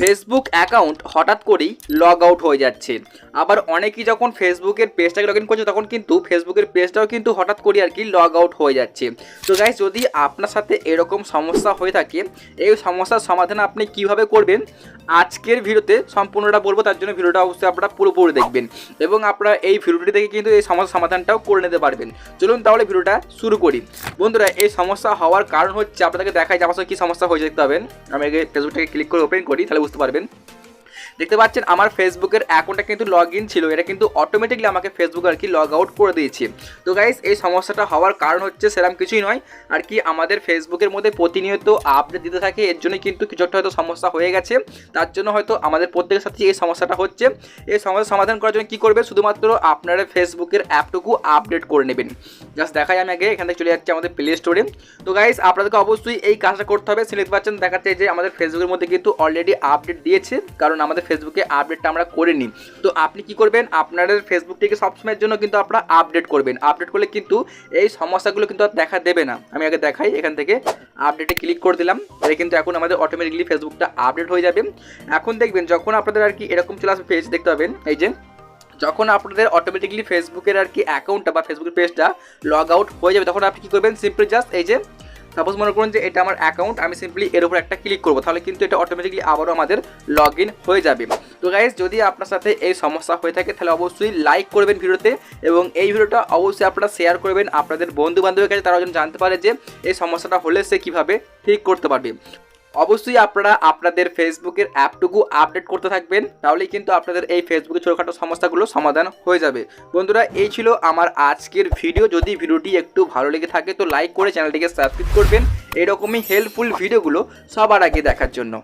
Facebook account হঠাৎ করেই log out হয়ে যাচ্ছে। আবার অনেকেই যখন ফেসবুকের পেজটাকে লগ ইন করছে, তখন কিন্তু ফেসবুকের পেজটাও কিন্তু হঠাৎ করে আর কি লগ আউট হয়ে যাচ্ছে। তো গাইজ যদি আপনার সাথে এরকম সমস্যা হয়ে থাকে, এই সমস্যার সমাধান আপনি কীভাবে করবেন, আজকের ভিডিওতে সম্পূর্ণটা বলব, তার জন্য ভিডিওটা অবশ্যই আপনারা পুরোপুরি দেখবেন এবং আপনারা এই ভিডিওটি থেকে কিন্তু এই সমস্যার সমাধানটাও করে নিতে পারবেন। চলুন তাহলে ভিডিওটা শুরু করি। বন্ধুরা, এই সমস্যা হওয়ার কারণ হচ্ছে, আপনাদেরকে দেখাই যে আমার সঙ্গে কী সমস্যা হয়েছে দেখতে পাবেন। আমি আগে ফেসবুকটাকে ক্লিক করে ওপেন করি, তাহলে বুঝতে পারবেন। দেখতে পাচ্ছেন, আমার ফেসবুকের অ্যাকাউন্টটা কিন্তু লগ ইন ছিল। এটা কিন্তু অটোমেটিকলি আমাকে ফেসবুক আর কি লগ আউট করে দিয়েছে। তো গাইস এই সমস্যাটা হওয়ার কারণ হচ্ছে সেরকম কিছুই নয়। আর কি আমাদের ফেসবুকের মধ্যে প্রতিনিয়ত আপডেট দিতে থাকে, এর জন্য কিন্তু কিছু একটা হয়তো সমস্যা হয়ে গেছে। তার জন্য হয়তো আমাদের প্রত্যেকের সাথে এই সমস্যাটা হচ্ছে। এই সমস্যা সমাধান করার জন্য কী করবে? শুধুমাত্র আপনারা ফেসবুকের অ্যাপটুকু আপডেট করে নেবেন। জাস্ট দেখাই আমি আগে, এখান থেকে চলে যাচ্ছি আমাদের প্লে স্টোরে তো গাইস আপনাদেরকে অবশ্যই এই কাজটা করতে হবে। সে দেখতে পাচ্ছেন দেখাচ্ছে যে আমাদের ফেসবুকের মধ্যে কিন্তু অলরেডি আপডেট দিয়েছে। কারণ আমাদের ফেসবুকে আপডেটটা আমরা করে নিই। তো আপনি কি করবেন? আপনাদের ফেসবুকটিকে সবসময়ের জন্য কিন্তু আপনারা আপডেট করবেন। আপডেট করলে কিন্তু এই সমস্যাগুলো কিন্তু আর দেখা দেবে না। আমি আগে দেখাই, এখান থেকে আপডেটে ক্লিক করে দিলাম। এটা কিন্তু এখন আমাদের অটোমেটিকলি ফেসবুকটা আপডেট হয়ে যাবে। এখন দেখবেন, যখন আপনাদের আর কি এরকম চলে আসবে পেজ দেখতে পাবেন, এই যে, যখন আপনাদের অটোমেটিকলি ফেসবুকের আর কি অ্যাকাউন্টটা বা ফেসবুকের পেজটা লগ আউট হয়ে যাবে, তখন আপনি কী করবেন? সিম্পলি জাস্ট এই যে সাপোজ মনে করুন যে এটা আমার অ্যাকাউন্ট আমি সিম্পলি এর উপর একটা ক্লিক করব, তাহলে কিন্তু এটা অটোমেটিকলি আবারও আমাদের লগ হয়ে যাবে। তো গাইজ যদি আপনার সাথে এই সমস্যা হয়ে থাকে, তাহলে অবশ্যই লাইক করবেন ভিডিওতে এবং এই ভিডিওটা অবশ্যই আপনারা শেয়ার করবেন আপনাদের বন্ধু বান্ধবের কাছে তারা জানতে পারে যে এই সমস্যাটা হলে সে কীভাবে ঠিক করতে পারবে। অবশ্যই আপনারা আপনাদের ফেসবুকের অ্যাপটুকু আপডেট করতে থাকবেন, তাহলেই কিন্তু আপনাদের এই ফেসবুকের ছোটোখাটো সমস্যাগুলো সমাধান হয়ে যাবে। বন্ধুরা, এই ছিল আমার আজকের ভিডিও। যদি ভিডিওটি একটু ভালো লেগে থাকে, তো লাইক করে চ্যানেলটিকে সাবস্ক্রাইব করবেন। এরকমই হেল্পফুল ভিডিওগুলো সবার আগে দেখার জন্য।